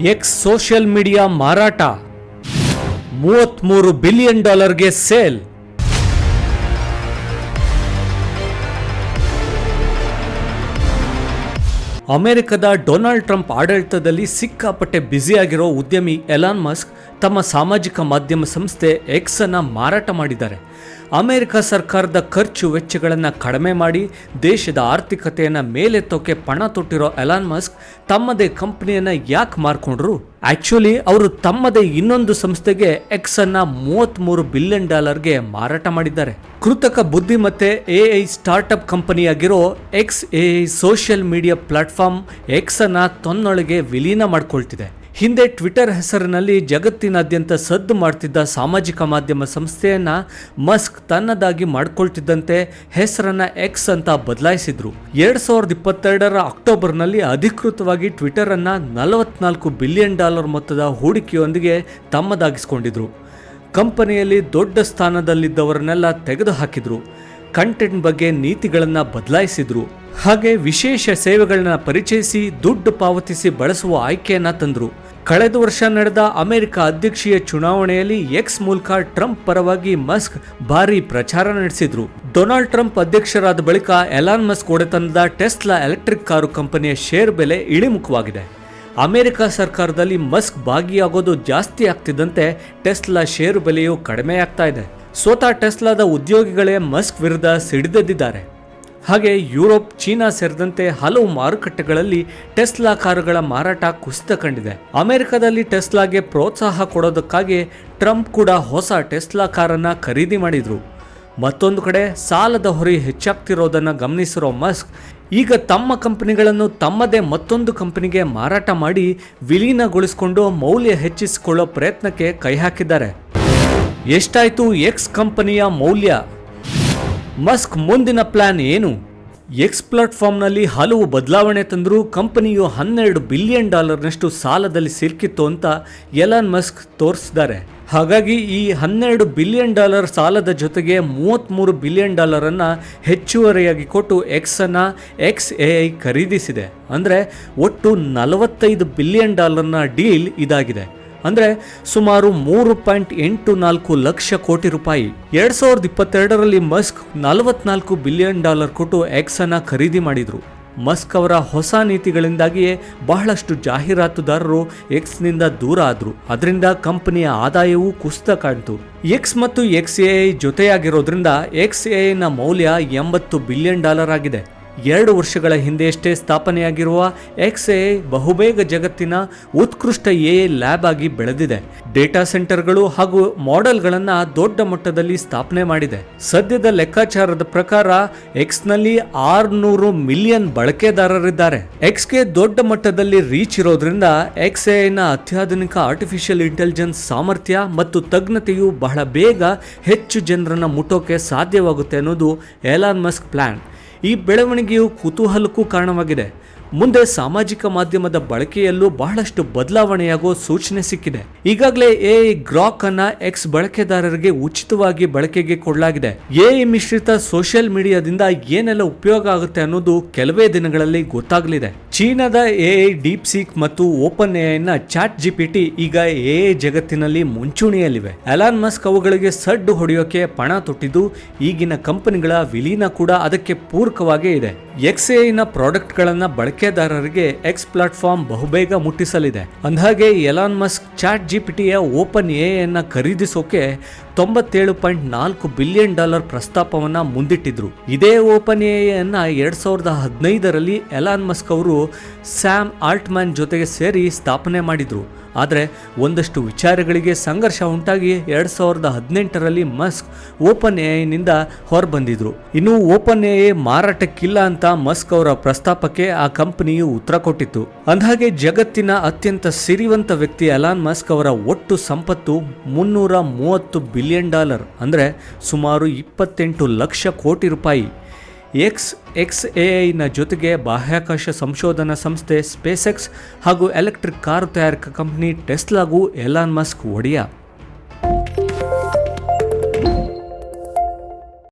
X social media ಮಾರಾಟ. ಮೂವತ್ತ್ಮೂರು billion ಡಾಲರ್ಗೆ ಸೇಲ್ ಅಮೆರಿಕದ ಡೊನಾಲ್ಡ್ ಟ್ರಂಪ್ ಆಡಳಿತದಲ್ಲಿ ಸಿಕ್ಕಾಪಟ್ಟೆ ಬ್ಯುಸಿಯಾಗಿರೋ ಉದ್ಯಮಿ ಎಲಾನ್ ಮಸ್ಕ್ ತಮ್ಮ ಸಾಮಾಜಿಕ ಮಾಧ್ಯಮ ಸಂಸ್ಥೆ ಎಕ್ಸ್ ಅನ್ನ ಮಾರಾಟ ಮಾಡಿದ್ದಾರೆ. ಅಮೆರಿಕ ಸರ್ಕಾರದ ಖರ್ಚು ವೆಚ್ಚಗಳನ್ನು ಕಡಿಮೆ ಮಾಡಿ ದೇಶದ ಆರ್ಥಿಕತೆಯನ್ನು ಮೇಲೆತ್ತೋಕೆ ಪಣ ತೊಟ್ಟಿರೋ ಎಲಾನ್ ಮಸ್ಕ್ ತಮ್ಮದೇ ಕಂಪ್ನಿಯನ್ನು ಯಾಕೆ ಮಾರ್ಕೊಂಡ್ರು? ಆ್ಯಕ್ಚುಲಿ ಅವರು ತಮ್ಮದೇ ಇನ್ನೊಂದು ಸಂಸ್ಥೆಗೆ ಎಕ್ಸ್ ಅನ್ನ ಮೂವತ್ತ್ಮೂರು ಬಿಲಿಯನ್ ಡಾಲರ್ಗೆ ಮಾರಾಟ ಮಾಡಿದ್ದಾರೆ. ಕೃತಕ ಬುದ್ಧಿಮತ್ತೆ A I startup ಕಂಪನಿಯಾಗಿರೋ X A I social media platform X ಅನ್ನ ತನ್ನೊಳಗೆ ವಿಲೀನ ಮಾಡ್ಕೊಳ್ತಿದೆ. ಹಿಂದೆ ಟ್ವಿಟರ್ ಹೆಸರಿನಲ್ಲಿ ಜಗತ್ತಿನಾದ್ಯಂತ ಸದ್ದು ಮಾಡ್ತಿದ್ದ ಸಾಮಾಜಿಕ ಮಾಧ್ಯಮ ಸಂಸ್ಥೆಯನ್ನ ಮಸ್ಕ್ ತನ್ನದಾಗಿ ಮಾಡಿಕೊಳ್ತಿದ್ದಂತೆ ಹೆಸರನ್ನ ಎಕ್ಸ್ ಅಂತ ಬದಲಾಯಿಸಿದ್ರು. ಎರಡ್ ಸಾವಿರದ ಇಪ್ಪತ್ತೆರಡರ ಅಕ್ಟೋಬರ್ನಲ್ಲಿ ಅಧಿಕೃತವಾಗಿ ಟ್ವಿಟರ್ ಅನ್ನ ನಲವತ್ನಾಲ್ಕು ಬಿಲಿಯನ್ ಡಾಲರ್ ಮೊತ್ತದ ಹೂಡಿಕೆಯೊಂದಿಗೆ ತಮ್ಮದಾಗಿಸ್ಕೊಂಡಿದ್ರು. ಕಂಪನಿಯಲ್ಲಿ ದೊಡ್ಡ ಸ್ಥಾನದಲ್ಲಿದ್ದವರನ್ನೆಲ್ಲ ತೆಗೆದುಹಾಕಿದ್ರು. ಕಂಟೆಂಟ್ ಬಗ್ಗೆ ನೀತಿಗಳನ್ನು ಬದಲಾಯಿಸಿದ್ರು. ಹಾಗೆ ವಿಶೇಷ ಸೇವೆಗಳನ್ನ ಪರಿಚಯಿಸಿ ದುಡ್ಡು ಪಾವತಿಸಿ ಬಳಸುವ ಆಯ್ಕೆಯನ್ನ ತಂದ್ರು. ಕಳೆದ ವರ್ಷ ನಡೆದ ಅಮೆರಿಕ ಅಧ್ಯಕ್ಷೀಯ ಚುನಾವಣೆಯಲ್ಲಿ ಎಕ್ಸ್ ಮೂಲಕ ಟ್ರಂಪ್ ಪರವಾಗಿ ಮಸ್ಕ್ ಭಾರಿ ಪ್ರಚಾರ ನಡೆಸಿದ್ರು. ಡೊನಾಲ್ಡ್ ಟ್ರಂಪ್ ಅಧ್ಯಕ್ಷರಾದ ಬಳಿಕ ಎಲಾನ್ ಮಸ್ಕ್ ಒಡೆತನದ ಟೆಸ್ಲಾ ಎಲೆಕ್ಟ್ರಿಕ್ ಕಾರು ಕಂಪನಿಯ ಶೇರ್ ಬೆಲೆ ಇಳಿಮುಖವಾಗಿದೆ. ಅಮೆರಿಕ ಸರ್ಕಾರದಲ್ಲಿ ಮಸ್ಕ್ ಭಾಗಿಯಾಗೋದು ಜಾಸ್ತಿ ಆಗ್ತಿದ್ದಂತೆ ಟೆಸ್ಲಾ ಷೇರು ಬೆಲೆಯು ಕಡಿಮೆ ಆಗ್ತಾ ಇದೆ. ಸ್ವತಃ ಟೆಸ್ಲಾದ ಉದ್ಯೋಗಿಗಳೇ ಮಸ್ಕ್ ವಿರುದ್ಧ ಸಿಡಿದೆದ್ದಿದ್ದಾರೆ. ಹಾಗೆ ಯುರೋಪ್, ಚೀನಾ ಸೇರಿದಂತೆ ಹಲವು ಮಾರುಕಟ್ಟೆಗಳಲ್ಲಿ ಟೆಸ್ಲಾ ಕಾರುಗಳ ಮಾರಾಟ ಕುಸಿತ ಕಂಡಿದೆ. ಅಮೆರಿಕದಲ್ಲಿ ಟೆಸ್ಲಾಗೆ ಪ್ರೋತ್ಸಾಹ ಕೊಡೋದಕ್ಕಾಗಿ ಟ್ರಂಪ್ ಕೂಡ ಹೊಸ ಟೆಸ್ಲಾ ಕಾರನ್ನ ಖರೀದಿ ಮಾಡಿದ್ರು. ಮತ್ತೊಂದು ಕಡೆ ಸಾಲದ ಹೊರೆ ಹೆಚ್ಚಾಗ್ತಿರೋದನ್ನು ಗಮನಿಸಿರೋ ಮಸ್ಕ್ ಈಗ ತಮ್ಮ ಕಂಪನಿಗಳನ್ನು ತಮ್ಮದೇ ಮತ್ತೊಂದು ಕಂಪನಿಗೆ ಮಾರಾಟ ಮಾಡಿ ವಿಲೀನಗೊಳಿಸಿಕೊಂಡು ಮೌಲ್ಯ ಹೆಚ್ಚಿಸಿಕೊಳ್ಳೋ ಪ್ರಯತ್ನಕ್ಕೆ ಕೈ ಹಾಕಿದ್ದಾರೆ. ಎಷ್ಟಾಯಿತು ಎಕ್ಸ್ ಕಂಪನಿಯ ಮೌಲ್ಯ? ಮಸ್ಕ್ ಮುಂದಿನ ಪ್ಲಾನ್ ಏನು? ಎಕ್ಸ್ ಪ್ಲಾಟ್ಫಾರ್ಮ್ನಲ್ಲಿ ಹಲವು ಬದಲಾವಣೆ ತಂದರೂ ಕಂಪನಿಯು ಹನ್ನೆರಡು ಬಿಲಿಯನ್ ಡಾಲರ್ನಷ್ಟು ಸಾಲದಲ್ಲಿ ಸಿಲುಕಿತ್ತು ಅಂತ ಎಲಾನ್ ಮಸ್ಕ್ ತೋರಿಸಿದ್ದಾರೆ. ಹಾಗಾಗಿ ಈ ಹನ್ನೆರಡು ಬಿಲಿಯನ್ ಡಾಲರ್ ಸಾಲದ ಜೊತೆಗೆ ಮೂವತ್ತ್ಮೂರು ಬಿಲಿಯನ್ ಡಾಲರನ್ನು ಹೆಚ್ಚುವರಿಯಾಗಿ ಕೊಟ್ಟು ಎಕ್ಸನ್ನು ಎಕ್ಸ್ ಎ ಐ ಖರೀದಿಸಿದೆ. ಅಂದರೆ ಒಟ್ಟು ನಲವತ್ತೈದು ಬಿಲಿಯನ್ ಡಾಲರ್ನ ಡೀಲ್ ಇದಾಗಿದೆ. ಅಂದ್ರೆ ಸುಮಾರು ಮೂರು ಪಾಯಿಂಟ್ ಎಂಟು ನಾಲ್ಕು ಲಕ್ಷ ಕೋಟಿ ರೂಪಾಯಿ. ಎರಡ್ ಸಾವಿರದ ಇಪ್ಪತ್ತೆರಡರಲ್ಲಿ ಮಸ್ಕ್ ನಲವತ್ನಾಲ್ಕು ಬಿಲಿಯನ್ ಡಾಲರ್ ಕೊಟ್ಟು ಎಕ್ಸ್ ಅನ್ನ ಖರೀದಿ ಮಾಡಿದ್ರು. ಮಸ್ಕ್ ಅವರ ಹೊಸ ನೀತಿಗಳಿಂದಾಗಿಯೇ ಬಹಳಷ್ಟು ಜಾಹೀರಾತುದಾರರು ಎಕ್ಸ್ನಿಂದ ದೂರ ಆದ್ರು. ಅದರಿಂದ ಕಂಪನಿಯ ಆದಾಯವೂ ಕುಸಿತ ಕಾಣ್ತು. ಎಕ್ಸ್ ಮತ್ತು ಎಕ್ಸ್ ಎ ಜೊತೆಯಾಗಿರೋದ್ರಿಂದ ಎಕ್ಸ್ ಎ ನ ಮೌಲ್ಯ ಎಂಬತ್ತು ಬಿಲಿಯನ್ ಡಾಲರ್ ಆಗಿದೆ. ಎರಡು ವರ್ಷಗಳ ಹಿಂದೆಯಷ್ಟೇ ಸ್ಥಾಪನೆಯಾಗಿರುವ ಎಕ್ಸ್ ಎ ಬಹುಬೇಗ ಜಗತ್ತಿನ ಉತ್ಕೃಷ್ಟ ಎ ಲ್ಯಾಬ್ ಆಗಿ ಬೆಳೆದಿದೆ. ಡೇಟಾ ಸೆಂಟರ್ಗಳು ಹಾಗೂ ಮಾಡೆಲ್ಗಳನ್ನು ದೊಡ್ಡ ಮಟ್ಟದಲ್ಲಿ ಸ್ಥಾಪನೆ ಮಾಡಿದೆ. ಸದ್ಯದ ಲೆಕ್ಕಾಚಾರದ ಪ್ರಕಾರ ಎಕ್ಸ್ನಲ್ಲಿ ಆರ್ನೂರು ಮಿಲಿಯನ್ ಬಳಕೆದಾರರಿದ್ದಾರೆ. ಎಕ್ಸ್ಗೆ ದೊಡ್ಡ ಮಟ್ಟದಲ್ಲಿ ರೀಚ್ ಇರೋದ್ರಿಂದ ಎಕ್ಸ್ನ ಅತ್ಯಾಧುನಿಕ ಆರ್ಟಿಫಿಷಿಯಲ್ ಇಂಟೆಲಿಜೆನ್ಸ್ ಸಾಮರ್ಥ್ಯ ಮತ್ತು ತಜ್ಞತೆಯು ಬಹಳ ಬೇಗ ಹೆಚ್ಚು ಜನರನ್ನು ಮುಟ್ಟೋಕೆ ಸಾಧ್ಯವಾಗುತ್ತೆ ಅನ್ನೋದು ಎಲಾನ್ ಮಸ್ಕ್ ಪ್ಲಾನ್. ಈ ಬೆಳವಣಿಗೆಯು ಕುತೂಹಲಕ್ಕೂ ಕಾರಣವಾಗಿದೆ. ಮುಂದೆ ಸಾಮಾಜಿಕ ಮಾಧ್ಯಮದ ಬಳಕೆಯಲ್ಲೂ ಬಹಳಷ್ಟು ಬದಲಾವಣೆಯಾಗೋ ಸೂಚನೆ ಸಿಕ್ಕಿದೆ. ಈಗಾಗಲೇ ಎ ಗ್ರಾಕ್ ಅನ್ನ ಎಕ್ಸ್ ಬಳಕೆದಾರರಿಗೆ ಉಚಿತವಾಗಿ ಬಳಕೆಗೆ ಕೊಡಲಾಗಿದೆ. ಎ ಮಿಶ್ರಿತ ಸೋಷಿಯಲ್ ಮೀಡಿಯಾದಿಂದ ಏನೆಲ್ಲ ಉಪಯೋಗ ಆಗುತ್ತೆ ಅನ್ನೋದು ಕೆಲವೇ ದಿನಗಳಲ್ಲಿ ಗೊತ್ತಾಗಲಿದೆ. ಚೀನಾದ ಎ ಡೀಪ್ ಸೀಕ್ ಮತ್ತು ಓಪನ್ ಎ ನ ಚಾಟ್ ಜಿಪಿಟಿ ಈಗ ಎ ಜಗತ್ತಿನಲ್ಲಿ ಮುಂಚೂಣಿಯಲ್ಲಿವೆ. ಅಲಾನ್ ಮಸ್ಕ್ ಅವುಗಳಿಗೆ ಸಡ್ಡು ಹೊಡೆಯೋಕೆ ಪಣ ತೊಟ್ಟಿದ್ದು, ಈಗಿನ ಕಂಪನಿಗಳ ವಿಲೀನ ಕೂಡ ಅದಕ್ಕೆ ಪೂರಕವಾಗೇ ಇದೆ. ಎಕ್ಸ್ನ ಪ್ರಾಡಕ್ಟ್ಗಳನ್ನು ಬಳಕೆದಾರರಿಗೆ ಎಕ್ಸ್ ಪ್ಲಾಟ್ಫಾರ್ಮ್ ಬಹುಬೇಗ ಮುಟ್ಟಿಸಲಿದೆ. ಅಂದಹಾಗೆ, ಎಲಾನ್ ಮಸ್ಕ್ ಚಾಟ್ ಜಿಪಿಟಿಯ ಓಪನ್ ಎ ಅನ್ನ ಖರೀದಿಸೋಕೆ ತೊಂಬತ್ತೇಳು ಪಾಯಿಂಟ್ ನಾಲ್ಕು ಬಿಲಿಯನ್ ಡಾಲರ್ ಪ್ರಸ್ತಾಪವನ್ನು ಮುಂದಿಟ್ಟಿದ್ರು. ಇದೇ ಓಪನ್ ಎ ಅನ್ನ ಎರಡ್ ಸಾವಿರದ ಹದಿನೈದರಲ್ಲಿ ಎಲಾನ್ ಮಸ್ಕ್ ಅವರು ಸ್ಯಾಮ್ ಆಲ್ಟ್ಮ್ಯಾನ್ ಜೊತೆಗೆ ಸೇರಿ ಸ್ಥಾಪನೆ ಮಾಡಿದರು. ಆದರೆ ಒಂದಷ್ಟು ವಿಚಾರಗಳಿಗೆ ಸಂಘರ್ಷ ಉಂಟಾಗಿ ಎರಡು ಸಾವಿರದ ಹದಿನೆಂಟರಲ್ಲಿ ಮಸ್ಕ್ ಓಪನ್ ಎಐನಿಂದ ಹೊರಬಂದಿದ್ರು. ಇನ್ನು ಓಪನ್ ಎ ಮಾರಾಟಕ್ಕಿಲ್ಲ ಅಂತ ಮಸ್ಕ್ ಅವರ ಪ್ರಸ್ತಾಪಕ್ಕೆ ಆ ಕಂಪನಿಯು ಉತ್ತರ ಕೊಟ್ಟಿತ್ತು. ಅಂದಹಾಗೆ ಜಗತ್ತಿನ ಅತ್ಯಂತ ಸಿರಿವಂತ ವ್ಯಕ್ತಿ ಅಲಾನ್ ಮಸ್ಕ್ ಅವರ ಒಟ್ಟು ಸಂಪತ್ತು ಮುನ್ನೂರ ಮೂವತ್ತು ಬಿಲಿಯನ್ ಡಾಲರ್, ಅಂದರೆ ಸುಮಾರು ಇಪ್ಪತ್ತೆಂಟು ಲಕ್ಷ ಕೋಟಿ ರೂಪಾಯಿ. ಎಕ್ಸ್ ಎಕ್ಸ್ ಎ ಐನ ಜೊತೆಗೆ ಬಾಹ್ಯಾಕಾಶ ಸಂಶೋಧನಾ ಸಂಸ್ಥೆ ಸ್ಪೇಸ್ ಎಕ್ಸ್ ಹಾಗೂ ಎಲೆಕ್ಟ್ರಿಕ್ ಕಾರು ತಯಾರಕ ಕಂಪನಿ ಟೆಸ್ಲಾಗೂ ಎಲಾನ್ ಮಸ್ಕ್ ಒಡೆಯ.